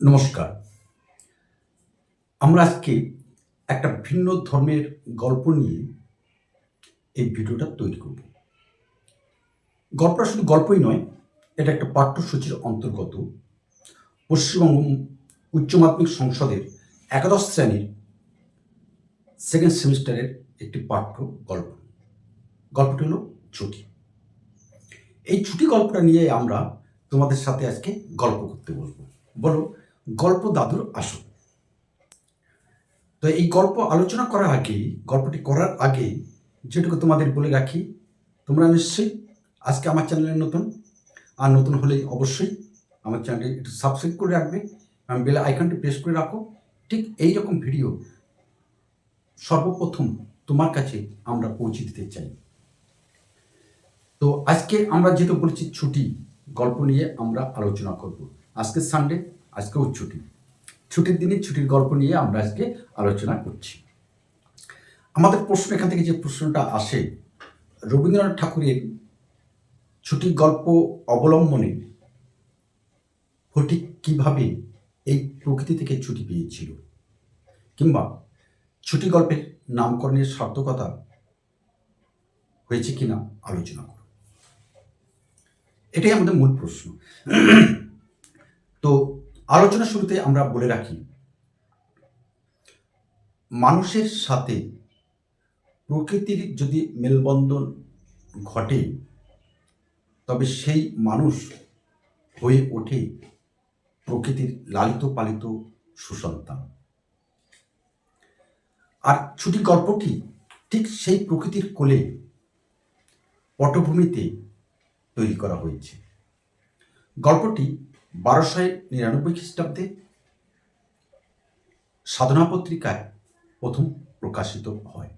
নমস্কার। আমরা আজকে একটা ভিন্ন ধর্মের গল্প নিয়ে এই ভিডিওটা তৈরি করব। গল্পটা শুধু গল্পই নয়, এটা একটা পাঠ্যসূচির অন্তর্গত। পশ্চিমবঙ্গ উচ্চ মাধ্যমিক সংসদের একাদশ শ্রেণির সেকেন্ড সেমিস্টারের একটি পাঠ্য গল্প। গল্পটি হলো ছুটি এই ছুটি গল্পটা নিয়ে আমরা তোমাদের সাথে আজকে গল্প করতে বলব বলো গল্প দাদুর আসল। তো এই গল্প আলোচনা করার আগে, গল্পটি করার আগে যেটুকু তোমাদের বলে রাখি, তোমরা নিশ্চয়ই আজকে আমার চ্যানেলে নতুন, আর নতুন হলে অবশ্যই আমার চ্যানেলটি একটু সাবস্ক্রাইব করে রাখবে, এবং বেল আইকনটি প্রেস করে রাখো। ঠিক এই রকম ভিডিও সর্বপ্রথম তোমার কাছে আমরা পৌঁছে দিতে চাই। তো আজকে আমরা যেটা বলছি ছুটি, গল্প নিয়ে আমরা আলোচনা করব। আজকে সানডে আজকেও ছুটি ছুটির দিনে ছুটির গল্প নিয়ে আমরা আজকে আলোচনা করছি। আমাদের প্রশ্ন, এখান থেকে যে প্রশ্নটা আসে, রবীন্দ্রনাথ ঠাকুরের ছুটির গল্প অবলম্বনে ফটিক কীভাবে এই প্রকৃতি থেকে ছুটি পেয়েছিল? কিংবা ছুটি গল্পের নামকরণের সার্থকতা হয়েছে কিনা আলোচনা করো। এটাই আমাদের মূল প্রশ্ন। তো আলোচনা শুরুতে আমরা বলে রাখি, মানুষের সাথে প্রকৃতির যদি মেলবন্ধন ঘটে, তবে সেই মানুষ হয়ে ওঠে প্রকৃতির লালিত পালিত সুসন্তান। আর ছুটি গল্পটি ঠিক সেই প্রকৃতির কোলে পটভূমিতে তৈরি করা হয়েছে। গল্পটি বারোশো নিরানব্বই খ্রিস্টাব্দে সাধনা পত্রিকায় প্রথম প্রকাশিত হয়।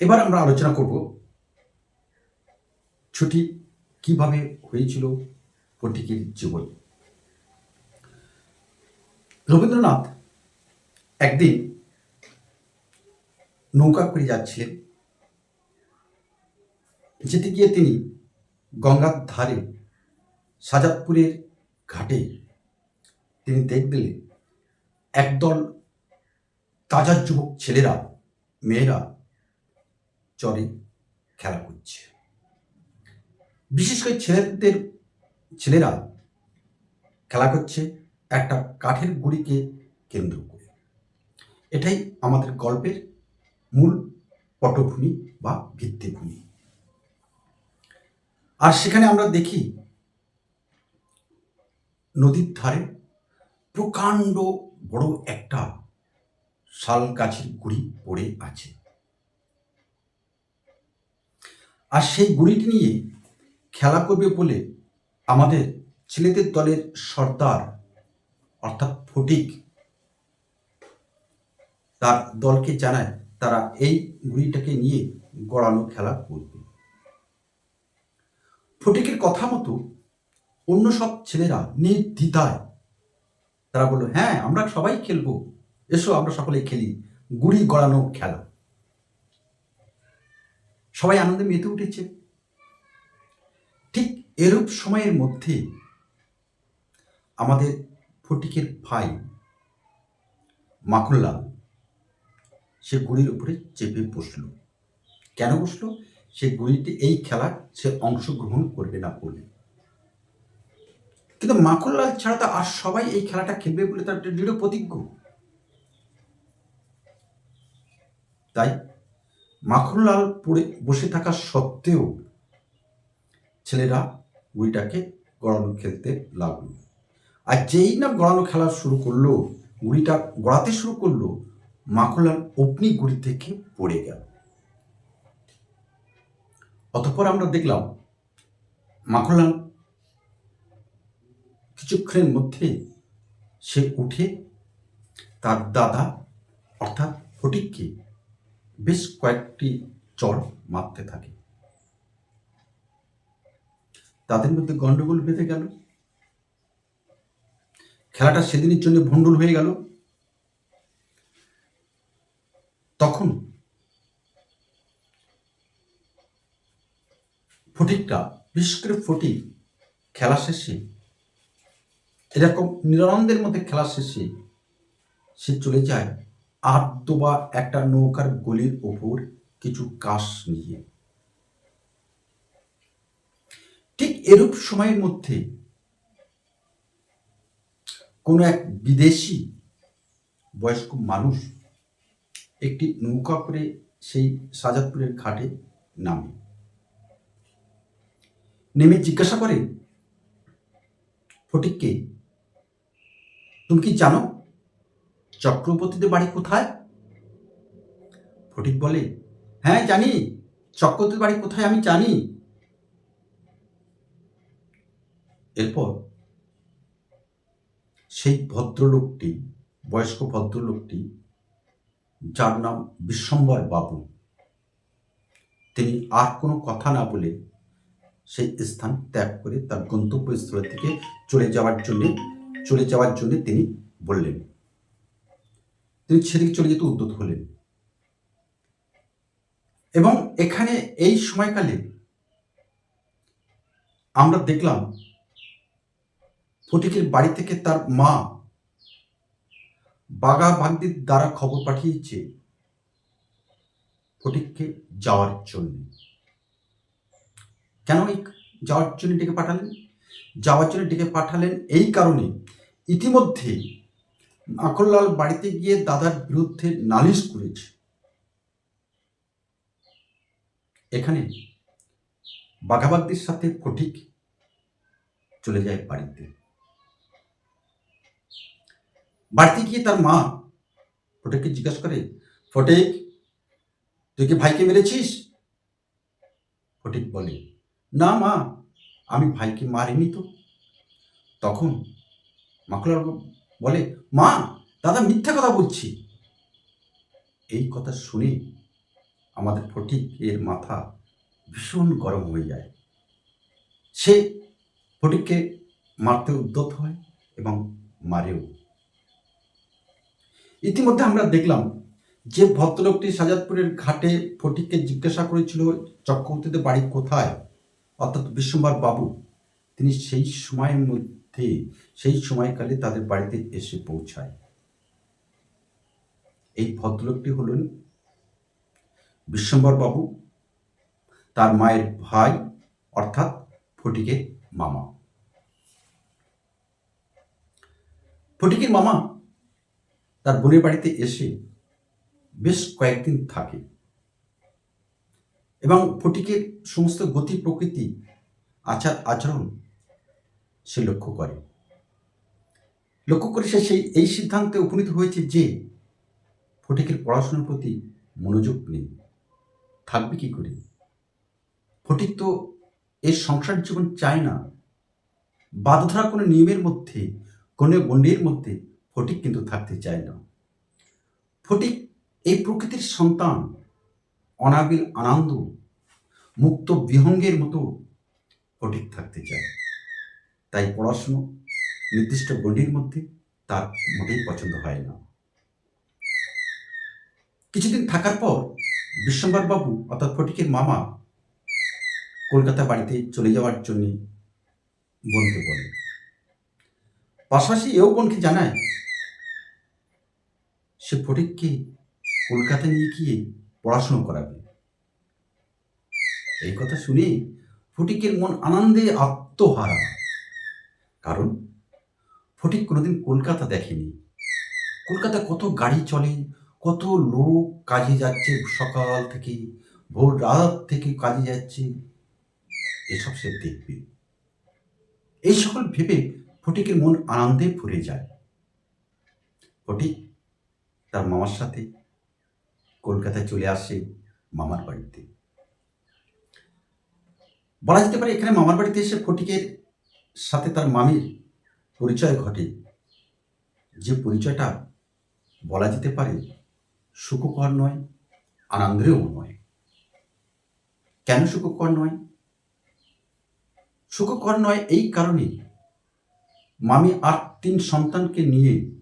এবার আমরা আলোচনা করব ছুটি কীভাবে হয়েছিল ফটিকের জীবন। রবীন্দ্রনাথ একদিন নৌকা করে যাচ্ছিলেন। যেতে গিয়ে তিনি গঙ্গার ধারে সাজাদপুরের ঘাটে তিনি দেখলেন একদল তাজা যুবক ছেলেরা, মেয়েরা চরে খেলা করছে। বিশেষ করে ছেলেদের, ছেলেরা খেলা করছে একটা কাঠের গুড়িকে কেন্দ্র করে। এটাই আমাদের গল্পের মূল পটভূমি বা ভিত্তিভূমি। আর সেখানে আমরা দেখি নদীর ধারে প্রকাণ্ড বড় একটা শাল গাছের গুড়ি পড়ে আছে। আর সেই গুড়িটি নিয়ে খেলা করবে বলে আমাদের ছেলেদের দলের সর্দার, অর্থাৎ ফটিক, তার দলকে জানায় তারা এই গুড়িটাকে নিয়ে গড়ানো খেলা করবে। ফটিকের কথা মতো অন্য সব ছেলেরা নির্দ্বিধায় তারা বলল হ্যাঁ আমরা সবাই খেলব। এসো, আমরা সকলে খেলি। গুড়ি গড়ানো খেলা। সবাই আনন্দে মেতে উঠেছে। ঠিক এরূপ সময়ের মধ্যে আমাদের ফটিকের ভাই মাখনলাল সে গুড়ির উপরে চেপে বসল। কেন বসল? সে গুড়িটি এই খেলা সে অংশগ্রহণ করবে না বলে। কিন্তু মাখনলাল ছাড়া তো আর সবাই এই খেলাটা খেলবে বলে তার দৃঢ় প্রতিজ্ঞ। তাই মাখনলাল পড়ে বসে থাকা সত্ত্বেও ছেলেরা গুড়িটাকে গড়ানো খেলতে লাগল। আর যেই না গড়ানো খেলা শুরু করল গুড়িটা গড়াতে শুরু করল মাখনলাল অগ্নি গুড়ি থেকে পড়ে গেল। অতঃপর আমরা দেখলাম মাখনলাল কিছুক্ষণের মধ্যে সে উঠে তার দাদা, অর্থাৎ ফটিককে বেশ কয়েকটি চর মারতে থাকে। তাদের মধ্যে গন্ডগোল বেঁধে গেল। খেলাটা সেদিনের জন্য ভণ্ডুল হয়ে গেল। তখন ফটিকটা, বিশেষ করে ফটিক, খেলা শেষে এরকম নিরানন্দের মধ্যে খেলা শেষে সে চলে যায় আদ্যবা একটা নৌকার গলির ওপর কিছু কাশ নিয়ে। ঠিক এরূপ সময়ের মধ্যে কোনো এক বিদেশি বয়স্ক মানুষ একটি নৌকা করে সেই সাজাদপুরের ঘাটে নামে। নেমে জিজ্ঞাসা করে, ফটিককে তুমি কি জানো চক্রবর্তীদের বাড়ি কোথায়? ফটিক বলে হ্যাঁ জানি। চক্রবর্তীর বাড়ি কোথায় আমি জানি। এরপর সেই ভদ্রলোকটি, বয়স্ক ভদ্রলোকটি, যার নাম বিশ্বম্বর বাবু, তিনি আর কোনো কথা না বলে সেই স্থান ত্যাগ করে তার গন্তব্যস্থল থেকে চলে যাওয়ার জন্য চলে যাওয়ার জন্য তিনি বললেন। তিনি সেদিকে চলে যেতে উদ্যত হলেন। এবং এখানে এই সময়কালে আমরা দেখলাম, ফটিকের বাড়ি থেকে তার মা বাগা বাগদির দ্বারা খবর পাঠিয়েছে ফটিককে যাওয়ার জন্য। কেন এই যাওয়ার জন্য ডেকে পাঠালেন? যাওয়ার জন্য ডেকে পাঠালেন এই কারণে ইতিমধ্যে মাখনলাল বাড়িতে গিয়ে দাদার বিরুদ্ধে নালিশ করেছে। এখানে বাঘাবাগদির সাথে ফটিক চলে যায় বাড়িতে। বাড়িতে গিয়ে তার মা ফটিককে জিজ্ঞাসা করে, ফটিক, তুই কি ভাইকে মেরেছিস? ফটিক বলে, না মা, আমি ভাইকে মারিনি তো। তখন মাখলার বলে, মা, দাদা মিথ্যা কথা বলছি। এই কথা শুনে আমাদের ফটিক এর মাথা ভীষণ গরম হয়ে যায়। সে ফটিককে মারতে উদ্যত হয় এবং মারেও। ইতিমধ্যে আমরা দেখলাম যে ভদ্রলোকটি সাজাদপুরের ঘাটে ফটিককে জিজ্ঞাসা করেছিল, চক্রবর্তীদের বাড়ি কোথায়? অর্থাৎ বিশ্বম্বর বাবু। তিনি সেই সময়ের মধ্যে সেই সময়কালে তাদের বাড়িতে এসে পৌঁছায়। এই ভদ্রলোকটি হলেন বিশ্বম্বর বাবু তার মায়ের ভাই, অর্থাৎ ফটিকের মামা। ফটিকের মামা তার বোনের বাড়িতে এসে বেশ কয়েকদিন থাকে এবং ফটিকের সমস্ত গতি প্রকৃতি আচার আচরণ সে লক্ষ্য করে। লক্ষ্য করে সে সেই, এই সিদ্ধান্তে উপনীত হয়েছে যে ফটিকের পড়াশোনার প্রতি মনোযোগ নেই। থাকবে কি করে? ফটিক তো এর সংসার জীবন চায় না। বাধা কোনো নিয়মের মধ্যে, কোনো গণ্ডির মধ্যে ফটিক কিন্তু থাকতে চায় না। ফটিক এই প্রকৃতির সন্তান, অনাবিল আনন্দ, মুক্ত বিহঙ্গের মতো ফটিক থাকতে চায়। তাই পড়াশুনো নির্দিষ্ট গণ্ডির মধ্যে তার মোটেই পছন্দ হয় না। কিছুদিন থাকার পর বিশ্বম্বর বাবু অর্থাৎ ফটিকের মামা কলকাতা বাড়িতে চলে যাওয়ার জন্য বোনকে বলে পাশাপাশি এও বোনকে জানায়, সে ফটিককে কলকাতা নিয়ে গিয়ে পড়াশুনো করাবে। এই কথা শুনে ফটিকের মন আনন্দে আত্মহারা। কারণ ফটিক কোনোদিন কলকাতা দেখেনি। কলকাতা কত গাড়ি চলে, কত লোক কাজে যাচ্ছে সকাল থেকে, ভোর রাত থেকে কাজে যাচ্ছে, এসব সে দেখবে। এই সকল ভেবে ফটিকের মন আনন্দে ভরে যায়। ফটিক তার মামার সাথে কলকাতায় চলে আসে মামার বাড়িতে। বলা যেতে পারে এখানে মামার বাড়িতে এসে ফটিকের সাথে তার মামির পরিচয় ঘটে। যে পরিচয়টা বলা যেতে পারে সুখকর নয় আনন্দেরও নয়। কেন সুখকর নয়? সুখকর নয় এই কারণে মামি আর তিন সন্তানকে নিয়ে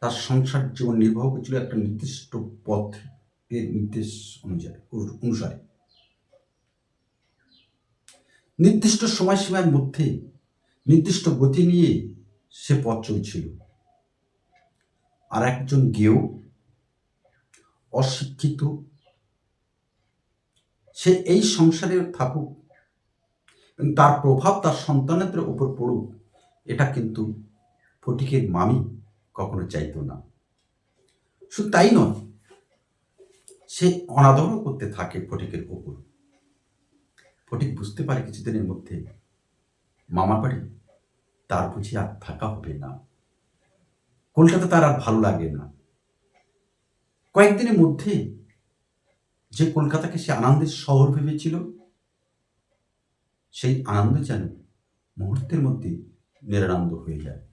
তার সংসার জীবন নির্বাহ করছিল একটা নির্দিষ্ট পথ নির্দেশ অনুযায়ী অনুসারে। নির্দিষ্ট সময়সীমার মধ্যে নির্দিষ্ট গতি নিয়ে সে পথ চলছিল। আর একজন গেও, অশিক্ষিত, সে এই সংসারে থাকুক এবং তার প্রভাব তার সন্তানদের উপর পড়ুক, এটা কিন্তু ফটিকের মামি কখনো চাইতো না। শুধু তাই নয়, সে অনাদরও করতে থাকে ফটিকের ওপর ফটিক বুঝতে পারে কিছুদিনের মধ্যে। মামা বাড়ি তার বুঝি আর থাকা হবে না। কলকাতা তার আর ভালো লাগে না। কয়েকদিনের মধ্যে যে কলকাতাকে সে আনন্দের শহর ভেবেছিল, সেই আনন্দ যেন মুহূর্তের মধ্যে নিরানন্দ হয়ে যায়।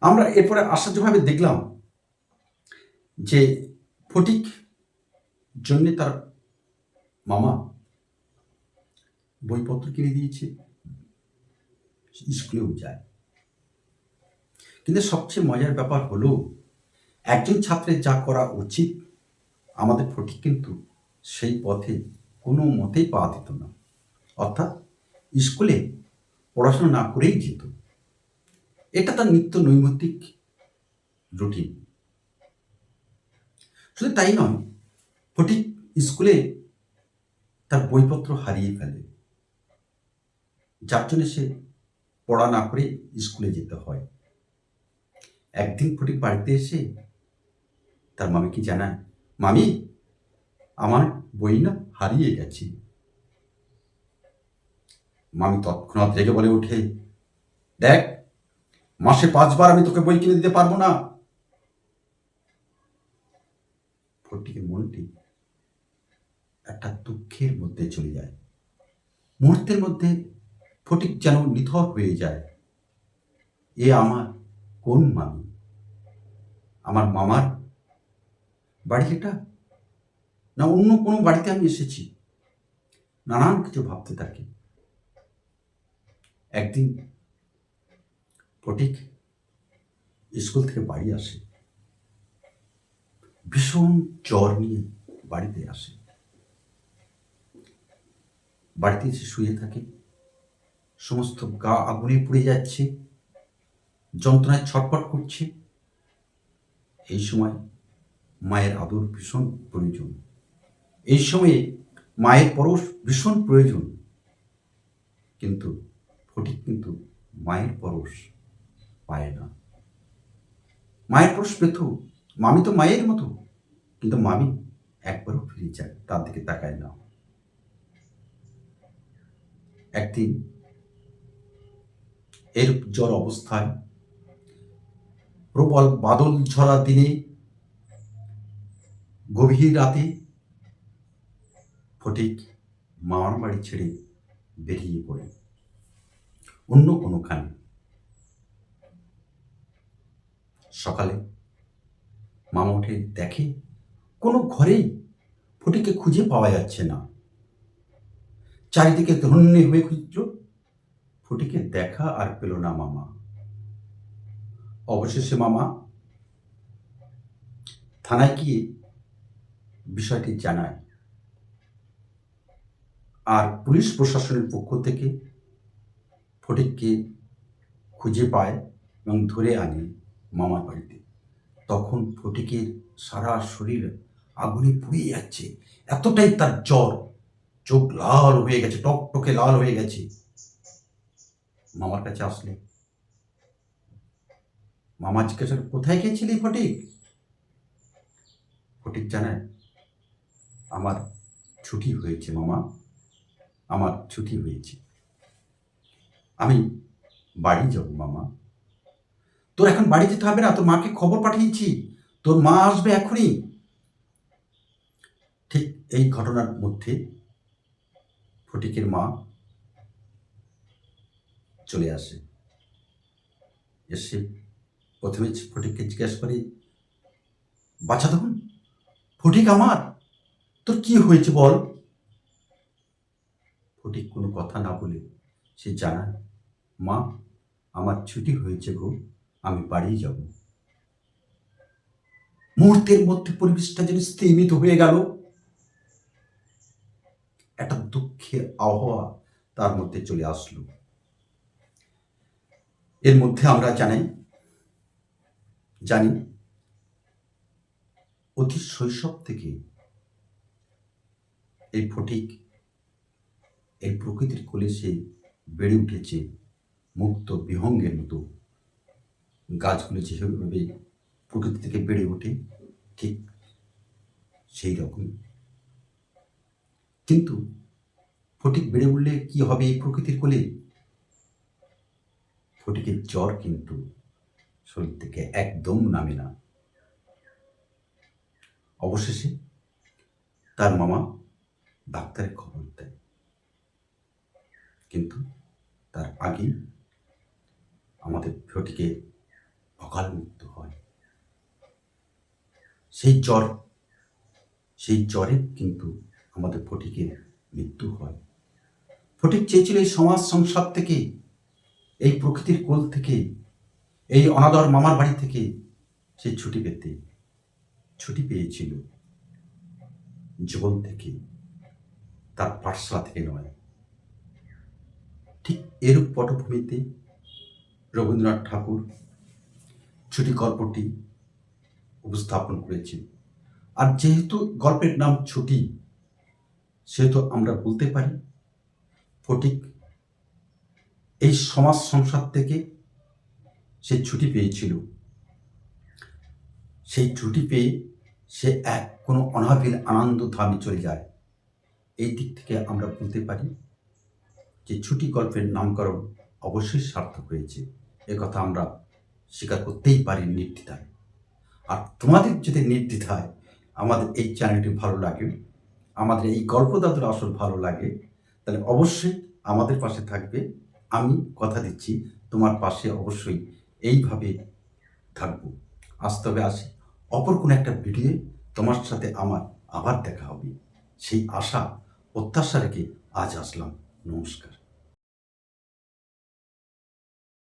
আমরা এরপরে আশ্চর্যভাবে দেখলাম যে ফটিক জন্যে তার মামা বইপত্র কিনে দিয়েছে, স্কুলেও যায়। কিন্তু সবচেয়ে মজার ব্যাপার হলো, একজন ছাত্রের যা করা উচিত, আমাদের ফটিক কিন্তু সেই পথে কোনো মতেই পা দিত না। অর্থাৎ স্কুলে পড়াশোনা না করেই যেত। এটা তার নিত্য নৈমিত্তিক রুটিন। শুধু তাই নয়, ফটিক স্কুলে তার বইপত্র হারিয়ে ফেলে। যার জন্য সে পড়া না করে স্কুলে যেতে হয়। একদিন ফটিক বাড়িতে এসে তার মামি কি জানায়, মামি, আমার বই না হারিয়ে গেছে। মামি তৎক্ষণাৎ রেগে বলে ওঠে, দেখ, মাসে পাঁচবার আমি তোকে বই কিনে দিতে পারব না। ফটিকের মনটি একটা দুঃখের মধ্যে চলে যায়। মুহূর্তের মধ্যে ফটিক যেন নিথর হয়ে যায়। এ আমার কোন মামি? আমার মামার বাড়ি এটা? না অন্য কোনো বাড়িতে আমি এসেছি? নানান কিছু ভাবতে থাকি। একদিন ফটিক স্কুল থেকে বাড়ি আসে। ভীষণ জ্বর নিয়ে বাড়িতে আসে। বাড়িতে এসে শুয়ে থাকে। সমস্ত গা আগুনে পুড়ে যাচ্ছে, যন্ত্রণায় ছটফট করছে। এই সময় মায়ের আদর ভীষণ প্রয়োজন। এই সময়ে মায়ের পরশ ভীষণ প্রয়োজন। কিন্তু ফটিক কিন্তু মায়ের পরশ পায় না। মায়ের পরশ পেত মামি তো মায়ের মতো। কিন্তু মামি একবারও ফিরে যায়, তার দিকে তাকায় না। একদিন এর জ্বর অবস্থায় প্রবল বাদল ঝরা দিনে, গভীর রাতে ফটিক মামার বাড়ি ছেড়ে বেরিয়ে পড়ে। অন্য কোনো কোনোখানে। সকালে মামা উঠে দেখে, কোনো ঘরেই ফটিকে খুঁজে পাওয়া যাচ্ছে না। চারিদিকে ধন্য হয়ে খুঁজল। ফটিকে দেখা আর পেল না মামা। অবশেষে মামা, থানায় গিয়ে বিষয়টি জানায়? আর পুলিশ প্রশাসনের পক্ষ থেকে ফটিককে খুঁজে পায় এবং ধরে আনে মামার বাড়িতে। তখন ফটিকের সারা শরীর আগুনে পুড়ে যাচ্ছে। এতটাই তার জ্বর। চোখ লাল হয়ে গেছে, টকটকে লাল হয়ে গেছে। মামার কাছে আসলে। মামা জিজ্ঞাসা কোথায় গেছিলি ফটিক? ফটিক জানায়, আমার ছুটি হয়েছে মামা, আমার ছুটি হয়েছে। আমি বাড়ি যাব মামা। তোর এখন বাড়ি যেতে হবে না, তোর মাকে খবর পাঠিয়েছি। তোর মা আসবে এখনই। ঠিক এই ঘটনার মধ্যে ফটিকের মা চলে আসে। এসে প্রথমে ফটিককে জিজ্ঞেস করে বাচ্চা তখন, ফটিক আমার? তোর কি হয়েছে বল? ফটিক কোনো কথা না বলে সে জানায়, মা, আমার ছুটি হয়েছে গো, আমি বাড়ি যাব। মুহূর্তের মধ্যে পরিবেশটা যেন স্থিমিত হয়ে গেল। একটা দুঃখের আবহাওয়া তার মধ্যে চলে আসলো। এর মধ্যে আমরা জানাই, জানি অতি শৈশব থেকে এই ফটিক, এই প্রকৃতির কোলে সে বেড়ে উঠেছে, মুক্ত বিহঙ্গের মতো। গাছগুলো যেভাবে প্রকৃতি থেকে বেড়ে ওঠে, ঠিক সেই রকম। কিন্তু ফটিক বেড়ে উঠলে কি হবে এই প্রকৃতির কোলে? ফটিকের জ্বর কিন্তু শরীর থেকে একদম নামে না। অবশেষে তার মামা ডাক্তারের খবর দেয়। কিন্তু তার আগেই আমাদের ফটিকে অকাল মৃত্যু হয়। সেই জ্বর, সেই জ্বরে কিন্তু আমাদের ফটিকের মৃত্যু হয়। ফটিক চেয়েছিল এই সমাজ সংসার থেকে এই প্রকৃতির কোল থেকে, এই অনাদর মামার বাড়ি থেকে সে ছুটি পেতে, ছুটি পেয়েছিল। জীবন থেকে, তার পাঠশালা থেকে নয়। ঠিক এরূপ পটভূমিতে রবীন্দ্রনাথ ঠাকুর ছুটি গল্পটি উপস্থাপন করেছেন। আর যেহেতু গল্পের নাম ছুটি, সেহেতু আমরা বলতে পারি, ফটিক এই সমাজ সংসার থেকে সে ছুটি পেয়েছিল। সেই ছুটি পেয়ে সে এক কোনো অনাবিল আনন্দ ধামে চলে যায়। এই দিক থেকে আমরা বলতে পারি যে ছুটি গল্পের নামকরণ অবশ্যই সার্থক হয়েছে। কথা আমরা স্বীকার করতেই পারি নির্দ্বিধায়। আর তোমাদের যদি নির্দ্বিধায় আমাদের এই চ্যানেলটি ভালো লাগে, আমাদের এই গল্প আসল ভালো লাগে, তাহলে অবশ্যই আমাদের পাশে থাকবে আমি কথা দিচ্ছি, তোমার পাশে অবশ্যই এইভাবে থাকব। আজ তবে আসি। অপর কোনো একটা ভিডিও তোমার সাথে আমার আবার দেখা হবে। সেই আশা, প্রত্যাশা রেখে আজ আসলাম। নমস্কার।